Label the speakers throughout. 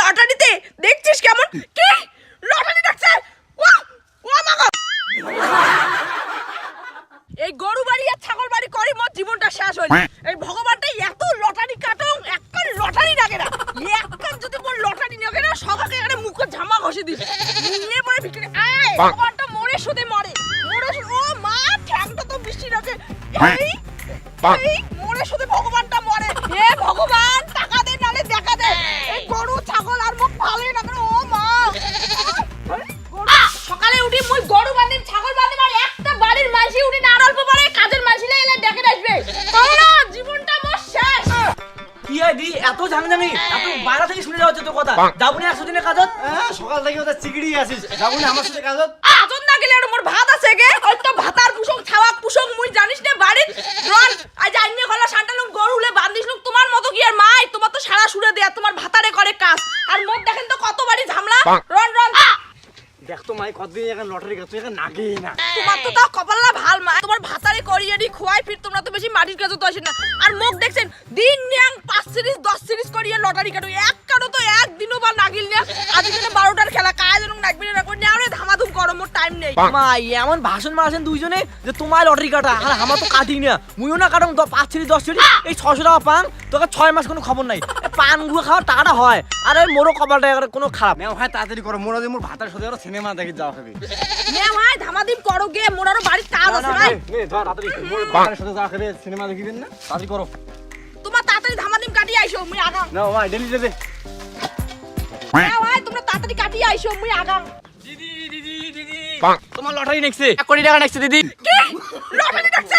Speaker 1: লটারিতে দেখছিস কেমন? কি? লটারি গো! এই গরু বাড়ি আর ছাগল বাড়ি করি মোর জীবনটা শেষ হইল এই ভগবানটা এত লটারি কাটং একবার লটারি ডাকে না। একবার যদি মোর লটারি ডাকে না সবাইকে এখানে মুখে জামা ঘষে দিস নিয়ে পরে ভিতরে আয় ভগবানটা মরে শুধু মরে। মরে ও মা ঠ্যাংটা তো বৃষ্টি ডাকে এই
Speaker 2: এত ঝাংঝাঙি এত বাইরে থেকে শুনে যাচ্ছে তোর কথা যাবুনি একশো দিনের কাজত?
Speaker 3: হ্যাঁ, সকাল থেকে ওদের চিগড়ি আসিস যাবুনি আমার সাথে কাজত?
Speaker 1: আজন না গেলে আর মোর ভাত আছে গে। ওই তো ভাতার পুষক ছাওয়াক পুষক মুই জানিস না বাড়ির। রন আজ আইনে গলা সান্টালুক গরু হলে বান্ধিস লোক তোমার মতো কি আর মাই? তোমার তো সারা সুরে দেয়া তোমার ভাতারে করে কাজ। আর মোর দেখেন তো কত বাড়ি ঝামলা?
Speaker 3: দেখ তো মাই, কতদিন এখন লটারি তুই এখন নাগেই না।
Speaker 1: তোমার তো তাও কপাল্লা ভালো, মা। তোমার ভাতারে করিয়ারি খোয়াই ফির তোমরা তো বেশি মাটির কাছে তো আসেন না। আর মুখ দেখছেন, দিন নিয়াং পাঁচ সিরিজ, দশ সিরিজ করিয়ে লটারি কাটো। এক কাটো তো একদিনও বা নাগিল না আজ টাইম নেই।
Speaker 2: মা এমন ভাষণ মারছেন দুইজনে যে তোমার লটারি কাটা। আর আমার তো কাটি না। মুইও না কাটং দ- পাঁচ ছিড়ি দশ ছিড়ি এই ছশো টাকা পান তোকে ছয় মাস কোনো খবর নাই। এই পানগুলো খাওয়ার টাকাটা হয়। আর ওই মোরও কপালটা কোনো খারাপ।
Speaker 3: মেও ভাই তাড়াতাড়ি করো। মোরা মোর ভাতার সাথে আরও সিনেমা দেখে যাওয়া হবে।
Speaker 1: নে ভাই ধামাধুম করো গে। মোর আরও বাড়ির কাজ আছে ভাই।
Speaker 3: নে ধর তাড়াতাড়ি। মোর ভাতার সাথে যাওয়া হবে সিনেমা দেখিবেন না? তাড়াতাড়ি করো।
Speaker 1: তোমার তাড়াতাড়ি ধামাধুম কাটিয়ে আইসো মুই আগাম।
Speaker 3: না ভাই ডেলি দে
Speaker 1: হ্যাঁ ভাই তোমরা তাড়াতাড়ি কাটিয়ে আইসো মুই আগাম।
Speaker 2: দিদি দিদি দিদি তোমার লটারি নেকছে এক কোটি টাকা নেকছে দিদি
Speaker 1: কি লটারি ডাকছে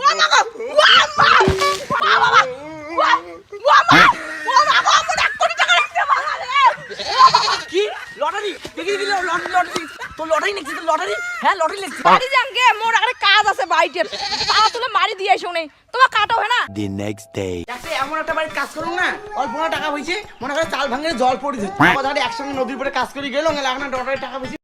Speaker 1: ও মা গো ও মা ও বাবা ও মা ও মা গো এক কোটি টাকা রাখতে বাবা
Speaker 2: কি লটারি দেখি দেখি লটারি লটারি তোর লটারি নেকছে তোর লটারি হ্যাঁ লটারি নেকছে
Speaker 1: বাড়ি যান গে মোর আরে কাজ আছে বাড়িতে তারা তুলে মারি দিয়ে আইসো নেই তোমার কাটো হয় না
Speaker 4: The next day.
Speaker 2: এমন একটা বাড়ির কাজ করুন না অল্প টাকা হয়েছে মনে করে চাল ভাঙে জল পড়ে যাচ্ছে আমার একসঙ্গে নদীর পরে কাজ করে গেল এখন লটারি টাকা বেশি